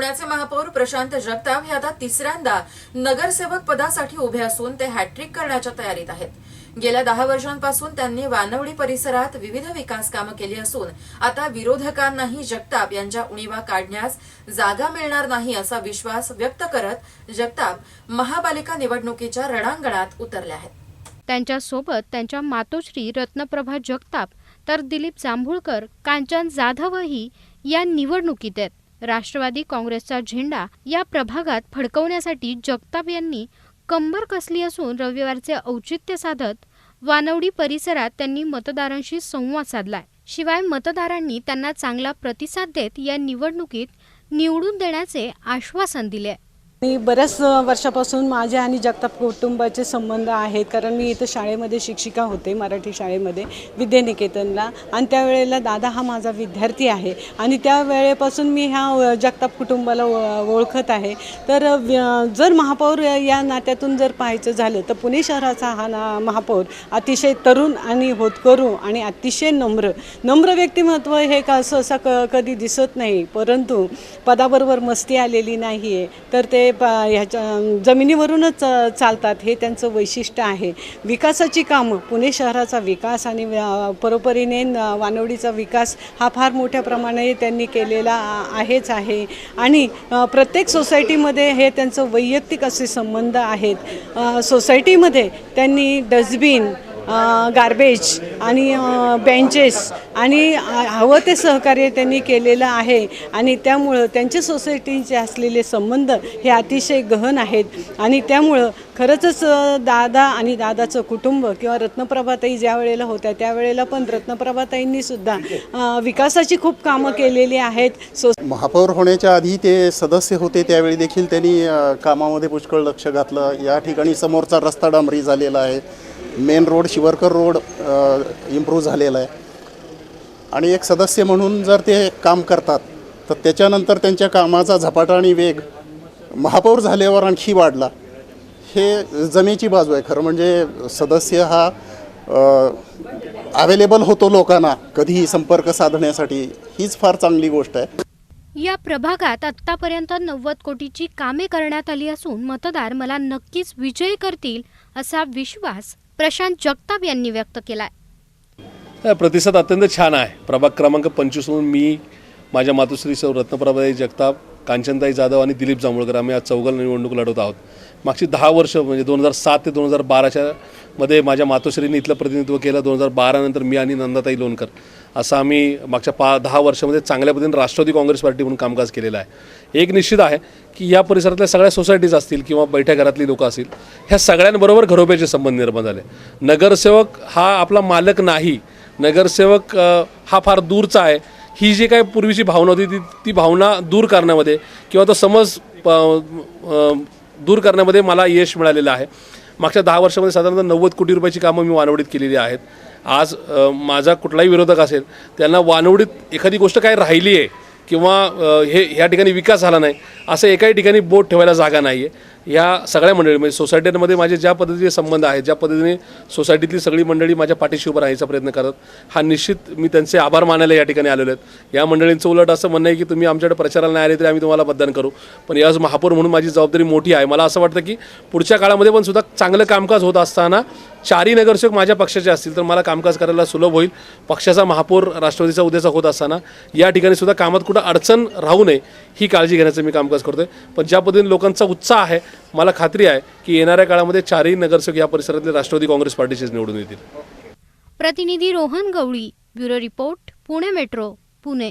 पुण्याचे महापौर प्रशांत जगताप हे आता तिसऱ्यांदा नगरसेवक पदासाठी उभे असून ते हॅट्रिक करण्याच्या तयारीत आहेत. गेल्या दहा वर्षांपासून त्यांनी वानवडी परिसरात विविध विकास कामं केली असून आता विरोधकांनाही जगताप यांच्या उणीवा काढण्यास जागा मिळणार नाही असा विश्वास व्यक्त करत जगताप महापालिका निवडणुकीच्या रणांगणात उतरले आहेत. त्यांच्यासोबत त्यांच्या मातोश्री रत्नप्रभा जगताप तर दिलीप जांभूळकर कांचन जाधवही या निवडणुकीत आहेत. राष्ट्रवादी काँग्रेसचा झेंडा या प्रभागात फडकवण्यासाठी जगताप यांनी कंबर कसली असून रविवारचे औचित्य साधत वानवडी परिसरात त्यांनी मतदारांशी संवाद साधलाय. शिवाय मतदारांनी त्यांना चांगला प्रतिसाद देत या निवडणुकीत निवडून देण्याचे आश्वासन दिले मी बऱ्याच वर्षापासून माझे आणि जगताप कुटुंबाचे संबंध आहेत. कारण मी इथं शाळेमध्ये शिक्षिका होते मराठी शाळेमध्ये विद्यानिकेतनला. आणि त्यावेळेला दादा हा माझा विद्यार्थी आहे. आणि त्या वेळेपासून मी ह्या जगताप कुटुंबाला ओळखत आहे. तर व्य- जर महापौर या नात्यातून जर पाहायचं झालं तर पुणे शहराचा हा ना महापौर अतिशय तरुण आणि होतकरू आणि अतिशय नम्र. नम्र व्यक्तिमत्व हे का असं असं क कधी दिसत नाही. परंतु पदाबरोबर मस्ती आलेली नाही आहे तर ते प ह्याच्या जमिनीवरूनच चालतात. हे त्यांचं वैशिष्ट्य आहे. विकासाची कामं पुणे शहराचा विकास आणि परोपरीने वानवडीचा विकास हा फार मोठ्या प्रमाणे त्यांनी केलेला आहेच आहे. आणि प्रत्येक सोसायटीमध्ये हे त्यांचं वैयक्तिक असे संबंध आहेत. सोसायटीमध्ये त्यांनी डस्टबिन गार्बेज आणि बेंचेस आणि हवं ते सहकार्य त्यांनी केलेलं आहे. आणि त्यामुळं त्यांच्या सोसायटीचे असलेले संबंध हे अतिशय गहन आहेत. आणि त्यामुळं खरंचच दादा आणि दादाचं कुटुंब किंवा रत्नप्रभाताई ज्या वेळेला होत्या त्यावेळेला पण रत्नप्रभाताईंनी सुद्धा विकासाची खूप कामं केलेली आहेत. सो महापौर होण्याच्या आधी ते सदस्य होते त्यावेळी देखील त्यांनी कामामध्ये पुष्कळ लक्ष घातलं. या ठिकाणी समोरचा रस्ता डांबरी झालेला आहे. Main road Shivarkar road improve झालेला आहे. आणि एक सदस्य म्हणून जर ते काम करतात तर त्याच्यानंतर त्यांच्या कामाचा झपाटा आणि वेग महापौर झाल्यावर आणखी वाढला. हे जमेची बाजू आहे. खरं म्हणजे सदस्य हा अवेलेबल होतो लोकांना कधीही संपर्क साधण्यासाठी. हीच फार चांगली गोष्ट आहे. या प्रभागात आत्तापर्यंत नव्वद कोटीची कामे करण्यात आली असून मतदार मला नक्कीच विजयी करतील असा विश्वास प्रशांत जगताप यांनी व्यक्त केलाय. प्रतिसाद अत्यंत छान आहे. प्रभाग क्रमांक पंचवीसमधून मी माझ्या मातोश्री सौ रत्नप्रभाई जगताप कांचनताई जाधव आणि दिलीप जांभूळकर आम्ही आज चौगल निवडणूक लढवत आहोत. मागची दहा वर्ष म्हणजे दोन हजार सात ते दोन हजार बाराच्या मध्ये माझ्या मातोश्रीने इथलं प्रतिनिधित्व केलं. दोन हजार बारानंतर मी आणि नंदाताई लोणकर असं आम्ही मागच्या पा दहा वर्षामध्ये चांगल्या पद्धतीने राष्ट्रवादी काँग्रेस पार्टी म्हणून कामकाज केलेलं आहे. एक निश्चित आहे की या परिसरातल्या सगळ्या सोसायटीज असतील किंवा बैठ्या घरातली लोकं असतील ह्या सगळ्यांबरोबर घरोब्याचे संबंध निर्माण झाले. नगरसेवक हा आपला मालक नाही. नगरसेवक हा फार दूरचा आहे. ही जी काही पूर्वीची भावना होती ती ती भावना दूर करण्यामध्ये किंवा तो समज प- दूर करण्यामध्ये मला यश मिळालेलं आहे. मागच्या दहा वर्षामध्ये साधारणतः नव्वद कोटी रुपयाची कामं मी वानवडीत केलेली आहेत. आज माझा कुठलाही विरोधक असेल त्यांना वानवडीत एखादी गोष्ट काय राहिली आहे किंवा हे ह्या ठिकाणी विकास झाला नाही असं एकाही ठिकाणी बोट ठेवायला जागा नाही आहे या सगळ्या मंडळी म्हणजे सोसायटीमध्ये माझे ज्या पद्धतीचे संबंध आहेत ज्या पद्धतीने सोसायटीतली सगळी मंडळी माझ्या पाठीशी उभं राहायचा प्रयत्न करत हा निश्चित मी त्यांचे आभार मानायला या ठिकाणी आलेलो आहेत. या मंडळींचं उलट असं म्हणणं आहे की तुम्ही आमच्याकडे प्रचाराला नाही आले तरी आम्ही तुम्हाला मतदान करू. पण याच महापौर म्हणून माझी जबाबदारी मोठी आहे. मला असं वाटतं की पुढच्या काळामध्ये पण सुद्धा चांगलं कामकाज होत असताना चारही नगरसेवक माझ्या पक्षाचे असतील तर मला कामकाज करायला सुलभ होईल. पक्षाचा महापौर राष्ट्रवादीचा उद्याचा होत असताना या ठिकाणी सुद्धा कामात कुठं अडचण राहू नये ही काळजी घेण्याचं मी कामकाज करतोय. पण ज्या पद्धतीने लोकांचा उत्साह आहे मला खात्री आहे की येणाऱ्या काळामध्ये चारही नगरसेवक या परिसरातले राष्ट्रवादी काँग्रेस पार्टीचेच निवडून येतील. प्रतिनिधी Rohan Gawali bureau report Pune metro Pune.